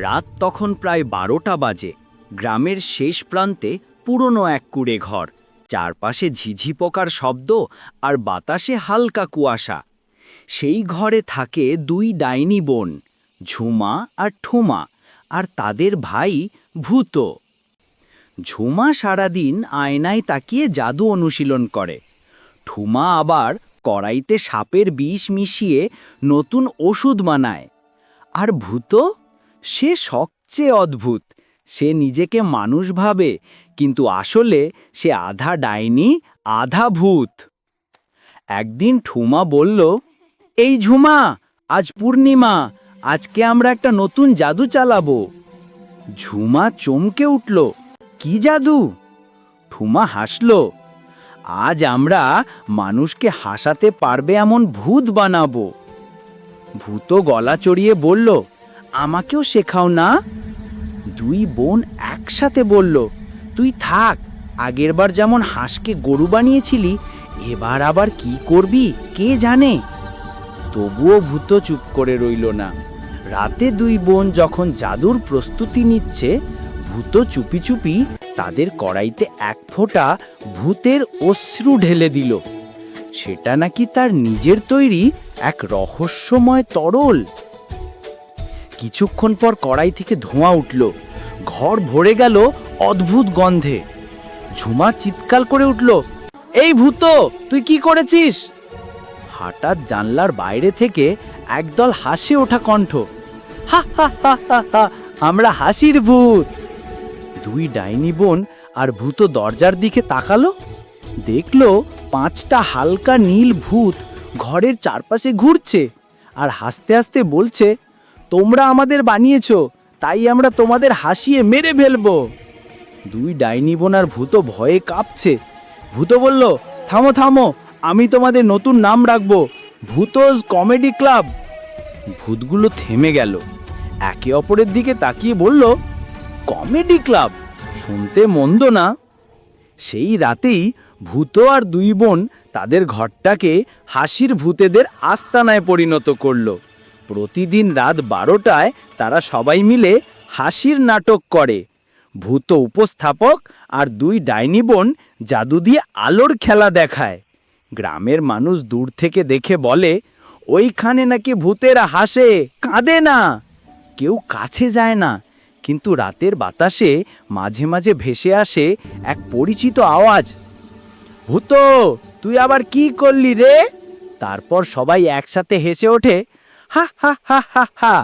রাত তখন প্রায় বারোটা বাজে। গ্রামের শেষ প্রান্তে পুরনো এক কুড়ে ঘর। চারপাশে ঝিঝি পোকার শব্দ আর বাতাসে হালকা কুয়াশা। সেই ঘরে থাকে দুই ডাইনি বোন, ঝুমা আর ঠুমা, আর তাদের ভাই ভূত। ঝুমা সারাদিন আয়নায় তাকিয়ে জাদু অনুশীলন করে। ঠুমা আবার কড়াইতে সাপের বিষ মিশিয়ে নতুন ওষুধ বানায়। আর ভূত সে সবচেয়ে অদ্ভুত। সে নিজেকে মানুষ ভাবে, কিন্তু আসলে সে আধা ডাইনি, আধা ভূত। একদিন ঠুমা বলল, এই ঝুমা, আজ পূর্ণিমা, আজকে আমরা একটা নতুন জাদু চালাবো। ঝুমা চমকে উঠল, কি জাদু? ঠুমা হাসল, আজ আমরা মানুষকে হাসাতে পারবে এমন ভূত বানাবো। ভূত গলা চড়িয়ে বলল আমাকেও শেখাও না? দুই বোন একসাথে বলল, তুই থাক আগেরবার যেমন হাঁসকে গরু বানিয়েছিলি, এবার আবার কি করবি, কে জানে? তবুও ভূত চুপ করে রইল না। রাতে দুই বোন যখন জাদুর প্রস্তুতি নিচ্ছে, ভূত চুপি চুপি তাদের কড়াইতে এক ফোঁটা ভূতের অশ্রু ঢেলে দিল। সেটা নাকি তার নিজের তৈরি এক রহস্যময় তরল? কিছুক্ষণ পর কড়াই থেকে ধোঁয়া উঠল। ঘর ভরে গেল অদ্ভুত গন্ধে। ঝুমা চিৎকার করে উঠল, এই ভূত, তুই কি করেছিস? হঠাৎ জানলার বাইরে থেকে একদল হাসে ওঠা কণ্ঠ, হা হা হা হা আমরা হাসির ভূত! দুই ডাইনি বোন আর ভূত দরজার দিকে তাকালো, দেখল পাঁচটা হালকা নীল ভূত ঘরের চারপাশে ঘুরছে আর হাসতে হাসতে বলছে তোমরা আমাদের বানিয়েছ, তাই আমরা তোমাদের হাসিয়ে মেরে ফেলব। দুই ডাইনি বোন আর ভূত ভয়ে কাঁপছে। ভূত বলল, থামো থামো, আমি তোমাদের নতুন নাম রাখব, ভূতোজ কমেডি ক্লাব। ভূতগুলো থেমে গেল। একে অপরের দিকে তাকিয়ে বলল, কমেডি ক্লাব? শুনতে মন্দ না? সেই রাতেই ভূত আর দুই বোন তাদের ঘরটাকে হাসির ভূতেদের আস্তানায় পরিণত করল। প্রতিদিন রাত বারোটায় তারা সবাই মিলে হাসির নাটক করে। ভূত উপস্থাপক আর দুই ডাইনি বোন জাদু দিয়ে আলোর খেলা দেখায়। গ্রামের মানুষ দূর থেকে দেখে বলে, ওইখানে নাকি ভূতেরা হাসে, কাঁদে না। কেউ কাছে যায় না, কিন্তু রাতের বাতাসে মাঝে মাঝে ভেসে আসে এক পরিচিত আওয়াজ। ভূত, তুই আবার কি করলি রে? তারপর সবাই একসাথে হেসে ওঠে হা হা হা হা হা